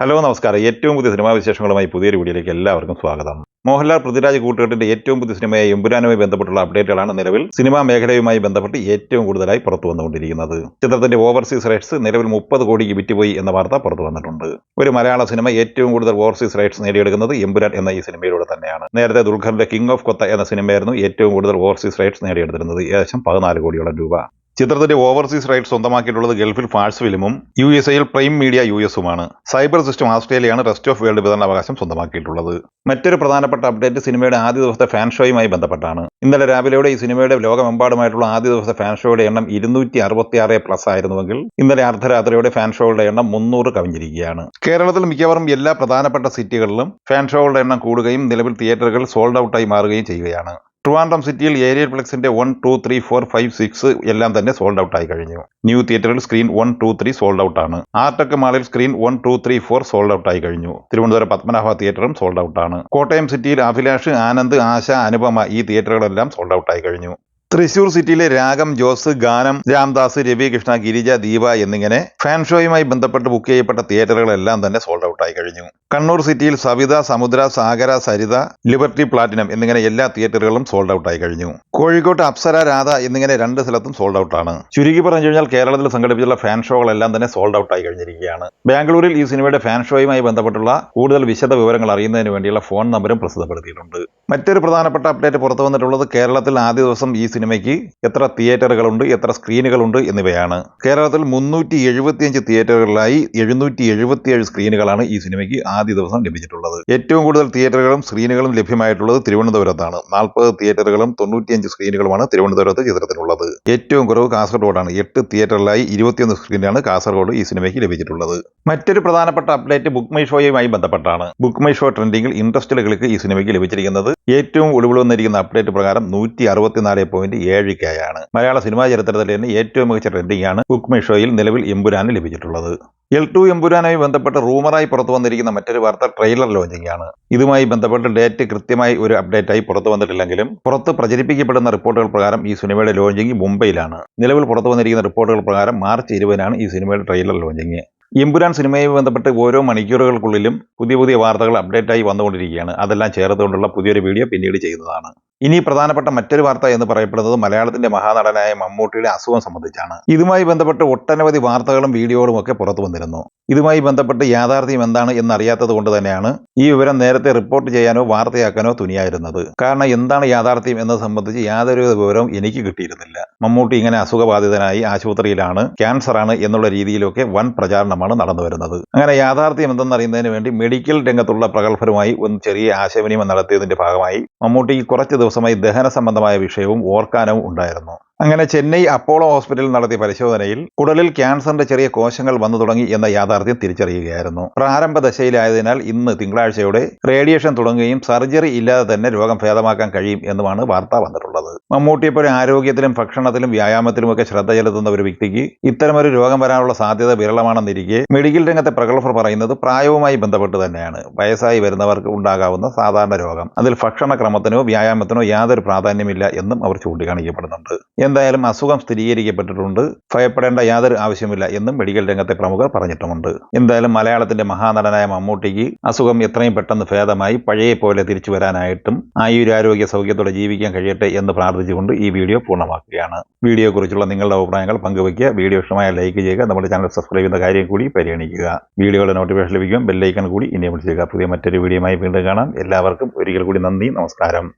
Hello നമസ്കാരം. ഏറ്റവും പുതിയ സിനിമാ വിശേഷങ്ങളുമായി പുതിയൊരു വീഡിയോയിലേക്ക് എല്ലാവർക്കും സ്വാഗതം. മോഹൻലാൽ പൃഥ്വിരാജ് കൂട്ടുകെട്ടിന്റെ ഏറ്റവും പുതിയ സിനിമയായ എമ്പുരാനുമായി ബന്ധപ്പെട്ടുള്ള അപ്ഡേറ്റുകളാണ് നിലവിൽ സിനിമാ മേഖലയുമായി ബന്ധപ്പെട്ട് ഏറ്റവും കൂടുതലായി പുറത്തു വന്നുകൊണ്ടിരിക്കുന്നത്. ചിത്രത്തിന്റെ ഓവർസീസ് റൈറ്റ്സ് നിലവിൽ മുപ്പത് കോടിക്ക് വിറ്റുപോയി എന്ന വാർത്ത പുറത്തു വന്നിട്ടുണ്ട്. ഒരു മലയാള സിനിമ ഏറ്റവും കൂടുതൽ ഓവർസീസ് റൈറ്റ്സ് നേടിയെടുക്കുന്നത് എമ്പുരാൻ എന്ന ഈ സിനിമയിലൂടെ തന്നെയാണ്. നേരത്തെ ദുൽഖറിന്റെ കിങ് ഓഫ് കൊത്ത എന്ന സിനിമയായിരുന്നു ഏറ്റവും കൂടുതൽ ഓവർസീസ് റൈറ്റ്സ് നേടിയെടുത്തിരുന്നത്. ഏകദേശം പതിനാല് കോടിയോളം രൂപ. ചിത്രത്തിന്റെ ഓവർസീസ് റൈറ്റ് സ്വന്തമാക്കിയിട്ടുള്ളത് ഗൾഫിൽ ഫാൾസ് ഫിലിമും യു എസ് എയിൽ പ്രൈം മീഡിയ യു എസുമാണ് സൈബർ സിസ്റ്റം ഓസ്ട്രേലിയയാണ് റെസ്റ്റ് ഓഫ് വേൾഡ് വിതരണാവകാശം സ്വന്തമാക്കിയിട്ടുള്ളത്. മറ്റൊരു പ്രധാനപ്പെട്ട അപ്ഡേറ്റ് സിനിമയുടെ ആദ്യ ദിവസത്തെ ഫാൻ ഷോയുമായി ബന്ധപ്പെട്ടാണ്. ഇന്നലെ രാവിലെയോടെ ഈ സിനിമയുടെ ലോകമെമ്പാടുമായിട്ടുള്ള ആദ്യ ദിവസത്തെ ഫാൻ ഷോയുടെ എണ്ണം ഇരുന്നൂറ്റി അറുപത്തി ആറ് പ്ലസ് ആയിരുന്നുവെങ്കിൽ ഇന്നലെ അർദ്ധരാത്രിയോടെ ഫാൻ ഷോകളുടെ എണ്ണം മുന്നൂറ് കവിഞ്ഞിരിക്കുകയാണ്. കേരളത്തിൽ മിക്കവാറും എല്ലാ പ്രധാനപ്പെട്ട സിറ്റികളിലും ഫാൻ ഷോകളുടെ എണ്ണം കൂടുകയും നിലവിൽ തിയേറ്ററുകൾ സോൾഡ് ഔട്ടായി മാറുകയും ചെയ്യുകയാണ്. ട്രിവാൻഡ്രം സിറ്റിയിൽ ഏരിയൽ പ്ലക്സിന്റെ one two three four five six എല്ലാം തന്നെ സോൾഡ് ഔട്ട് ആയി കഴിഞ്ഞു. ന്യൂ തിയേറ്ററിൽ screen one two three sold out ആണ്. ആർട്ടക്ക് മാളിൽ screen one two three four sold out ആയി കഴിഞ്ഞു. തിരുവനന്തപുരം പത്മനാഭ തിയേറ്ററും സോൾഡ് ഔട്ട് ആണ്. കോട്ടയം സിറ്റിയിൽ അഭിലാഷ് ആനന്ദ് ആശ അനുപമ ഈ തിയേറ്ററുകളെല്ലാം സോൾഡ് ഔട്ട് ആയി കഴിഞ്ഞു. തൃശൂർ സിറ്റിയിലെ രാഗം ജോസ് ഗാനം രാംദാസ് രവികൃഷ്ണ ഗിരിജ ദീപ എന്നിങ്ങനെ ഫാൻ ഷോയുമായി ബന്ധപ്പെട്ട് ബുക്ക് ചെയ്യപ്പെട്ട തിയേറ്ററുകളെല്ലാം തന്നെ സോൾഡ് ഔട്ട് ആയി കഴിഞ്ഞു. കണ്ണൂർ സിറ്റിയിൽ സവിത സമുദ്ര സാഗര സരിത ലിബർട്ടി പ്ലാറ്റിനം എന്നിങ്ങനെ എല്ലാ തിയേറ്ററുകളും സോൾഡ് ഔട്ട് ആയി കഴിഞ്ഞു. കോഴിക്കോട്ട് അപ്സര രാധ എന്നിങ്ങനെ രണ്ട് സ്ഥലത്തും സോൾഡ് ഔട്ട് ആണ്. ചുരുക്കി പറഞ്ഞു കഴിഞ്ഞാൽ കേരളത്തിൽ സംഘടിപ്പിച്ചുള്ള ഫാൻ ഷോകളെല്ലാം തന്നെ സോൾഡ് ഔട്ട് ആയി കഴിഞ്ഞിരിക്കുകയാണ്. ബാംഗ്ലൂരിൽ ഈ സിനിമയുടെ ഫാൻ ഷോയുമായി ബന്ധപ്പെട്ടുള്ള കൂടുതൽ വിശദ വിവരങ്ങൾ അറിയുന്നതിന് വേണ്ടിയുള്ള ഫോൺ നമ്പറും പ്രസിദ്ധപ്പെടുത്തിയിട്ടുണ്ട്. മറ്റൊരു പ്രധാനപ്പെട്ട അപ്ഡേറ്റ് പുറത്തു വന്നിട്ടുള്ളത് കേരളത്തിൽ ആദ്യ ദിവസം ഈ സിനിമയ്ക്ക് എത്ര തിയേറ്ററുകളുണ്ട് എത്ര സ്ക്രീനുകളുണ്ട് എന്നിവയാണ്. കേരളത്തിൽ മുന്നൂറ്റി എഴുപത്തിയഞ്ച് തിയേറ്ററുകളിലായി എഴുന്നൂറ്റി എഴുപത്തിയേഴ് സ്ക്രീനുകളാണ് ഈ സിനിമയ്ക്ക് ആദ്യ ദിവസം ലഭിച്ചിട്ടുള്ളത്. ഏറ്റവും കൂടുതൽ തിയേറ്ററുകളും സ്ക്രീനുകളും ലഭ്യമായിട്ടുള്ളത് തിരുവനന്തപുരത്താണ്. നാൽപ്പത് തിയേറ്ററുകളും തൊണ്ണൂറ്റിയഞ്ച് സ്ക്രീനുകളുമാണ് തിരുവനന്തപുരത്ത് ചിത്രത്തിനുള്ളത്. ഏറ്റവും കുറവ് കാസർഗോഡാണ്. എട്ട് തിയേറ്ററിലായി ഇരുപത്തിയൊന്ന് സ്ക്രീനാണ് കാസർഗോഡ് ഈ സിനിമയ്ക്ക് ലഭിച്ചിട്ടുള്ളത്. മറ്റൊരു പ്രധാനപ്പെട്ട അപ്ഡേറ്റ് ബുക്ക് മൈ ഷോയുമായി ബന്ധപ്പെട്ടാണ്. ബുക്ക് മൈ ഷോ ട്രെൻഡിംഗിൽ ഇൻട്രസ്റ്റഡുകൾക്ക് ഈ സിനിമയ്ക്ക് ലഭിച്ചിരിക്കുന്നത് ഏറ്റവും ഒളിവിൽ വന്നിരിക്കുന്ന അപ്ഡേറ്റ് പ്രകാരം നൂറ്റി അറുപത്തിനാല് പോയിന്റ് ഏഴ് ഏഴിക്കായാണ് മലയാള സിനിമാ ചരിത്രത്തിലെ തന്നെ ഏറ്റവും മികച്ച ട്രെൻഡിംഗ് ആണ് ബുക്ക് മൈ ഷോയിൽ നിലവിൽ എമ്പുരാന് ലഭിച്ചിട്ടുള്ളത്. എൽ ടു എമ്പുരാനുമായി ബന്ധപ്പെട്ട് റൂമറായി പുറത്തു വന്നിരിക്കുന്ന മറ്റൊരു വാർത്ത ട്രെയിലർ ലോഞ്ചിങ് ആണ് ഇതുമായി ബന്ധപ്പെട്ട് ഡേറ്റ് കൃത്യമായി ഒരു അപ്ഡേറ്റായി പുറത്തു വന്നിട്ടില്ലെങ്കിലും പുറത്ത് പ്രചരിപ്പിക്കപ്പെടുന്ന റിപ്പോർട്ടുകൾ പ്രകാരം ഈ സിനിമയുടെ ലോഞ്ചിങ് മുംബൈയിലാണ്. നിലവിൽ പുറത്തു വന്നിരിക്കുന്ന റിപ്പോർട്ടുകൾ പ്രകാരം മാർച്ച് ഇരുപതിനാണ് ഈ സിനിമയുടെ ട്രെയിലർ ലോഞ്ചിങ്. എമ്പുരാൻ സിനിമയുമായി ബന്ധപ്പെട്ട് ഓരോ മണിക്കൂറുകൾക്കുള്ളിലും പുതിയ പുതിയ വാർത്തകൾ അപ്ഡേറ്റായി വന്നുകൊണ്ടിരിക്കുകയാണ്. അതെല്ലാം ചേർത്തുകൊണ്ടുള്ള പുതിയൊരു വീഡിയോ പിന്നീട് ചെയ്യുന്നതാണ്. ഇനി പ്രധാനപ്പെട്ട മറ്റൊരു വാർത്ത എന്ന് പറയപ്പെടുന്നത് മലയാളത്തിന്റെ മഹാനടനായ മമ്മൂട്ടിയുടെ അസുഖം സംബന്ധിച്ചാണ്. ഇതുമായി ബന്ധപ്പെട്ട് ഒട്ടനവധി വാർത്തകളും വീഡിയോകളും ഒക്കെ പുറത്തു വന്നിരുന്നു. ഇതുമായി ബന്ധപ്പെട്ട് യാഥാർത്ഥ്യം എന്താണ് എന്നറിയാത്തത് കൊണ്ട് തന്നെയാണ് ഈ വിവരം നേരത്തെ റിപ്പോർട്ട് ചെയ്യാനോ വാർത്തയാക്കാനോ തുനിയായിരുന്നത്. കാരണം എന്താണ് യാഥാർത്ഥ്യം എന്നത് സംബന്ധിച്ച് യാതൊരു വിവരവും എനിക്ക് കിട്ടിയിരുന്നില്ല. മമ്മൂട്ടി ഇങ്ങനെ അസുഖബാധിതനായി ആശുപത്രിയിലാണ് ക്യാൻസർ ആണ് എന്നുള്ള രീതിയിലൊക്കെ വൻ പ്രചാരണമാണ് നടന്നു വരുന്നത്. അങ്ങനെ യാഥാർത്ഥ്യം എന്തെന്നറിയുന്നതിന് വേണ്ടി മെഡിക്കൽ രംഗത്തുള്ള പ്രഗത്ഭരുമായി ഒന്ന് ചെറിയ ആശയവിനിമയം നടത്തിയതിന്റെ ഭാഗമായി മമ്മൂട്ടി കുറച്ച് ദിവസമായി ദഹന സംബന്ധമായ വിഷയവും ഓർക്കാനവും ഉണ്ടായിരുന്നു. അങ്ങനെ ചെന്നൈ അപ്പോളോ ഹോസ്പിറ്റലിൽ നടത്തിയ പരിശോധനയിൽ കുടലിൽ ക്യാൻസറിന്റെ ചെറിയ കോശങ്ങൾ വന്നു തുടങ്ങി എന്ന യാഥാർത്ഥ്യം തിരിച്ചറിയുകയായിരുന്നു. പ്രാരംഭ ദശയിലായതിനാൽ ഇന്ന് തിങ്കളാഴ്ചയോടെ റേഡിയേഷൻ തുടങ്ങുകയും സർജറി ഇല്ലാതെ തന്നെ രോഗം ഭേദമാക്കാൻ കഴിയും എന്നുമാണ് വാർത്ത വന്നിട്ടുള്ളത്. മമ്മൂട്ടിയെപ്പോലെ ആരോഗ്യത്തിലും ഭക്ഷണത്തിലും വ്യായാമത്തിലുമൊക്കെ ശ്രദ്ധ ചെലുത്തുന്ന ഒരു വ്യക്തിക്ക് ഇത്തരമൊരു രോഗം വരാനുള്ള സാധ്യത വിരളമാണെന്നിരിക്കെ മെഡിക്കൽ രംഗത്തെ പ്രഗത്ഭർ പറയുന്നത് പ്രായവുമായി ബന്ധപ്പെട്ട് തന്നെയാണ്. വയസ്സായി വരുന്നവർക്ക് ഉണ്ടാകാവുന്ന സാധാരണ രോഗം. അതിൽ ഭക്ഷണക്രമത്തിനോ വ്യായാമത്തിനോ യാതൊരു പ്രാധാന്യമില്ല എന്നും അവർ ചൂണ്ടിക്കാണിക്കപ്പെടുന്നുണ്ട്. എന്തായാലും അസുഖം സ്ഥിരീകരിക്കപ്പെട്ടിട്ടുണ്ട്. ഭയപ്പെടേണ്ട യാതൊരു ആവശ്യമില്ല എന്നും മെഡിക്കൽ രംഗത്തെ പ്രമുഖർ പറഞ്ഞിട്ടുമുണ്ട്. എന്തായാലും മലയാളത്തിന്റെ മഹാനടനായ മമ്മൂട്ടിക്ക് അസുഖം എത്രയും പെട്ടെന്ന് ഭേദമായി പഴയ പോലെ തിരിച്ചു വരാനായിട്ടും ആയുരാരോഗ്യ സൗഖ്യത്തോടെ ജീവിക്കാൻ കഴിയട്ടെ എന്ന് പ്രാർത്ഥിച്ചുകൊണ്ട് ഈ വീഡിയോ പൂർണമാക്കുകയാണ്. വീഡിയോയെക്കുറിച്ചുള്ള നിങ്ങളുടെ അഭിപ്രായങ്ങൾ പങ്കുവയ്ക്കുക. വീഡിയോ ഇഷ്ടമായ ലൈക്ക് ചെയ്യുക. നമ്മുടെ ചാനൽ സബ്സ്ക്രൈബ് ചെയ്യുന്ന കാര്യം കൂടി പരിഗണിക്കുക. വീഡിയോയുടെ നോട്ടിഫിക്കേഷൻ ലഭിക്കും ബെല്ലൈക്കൺ കൂടി ഇനി ചെയ്യുക. പുതിയ മറ്റൊരു വീഡിയോയുമായി വീണ്ടും കാണാം. എല്ലാവർക്കും ഒരിക്കൽ കൂടി നന്ദി. നമസ്കാരം.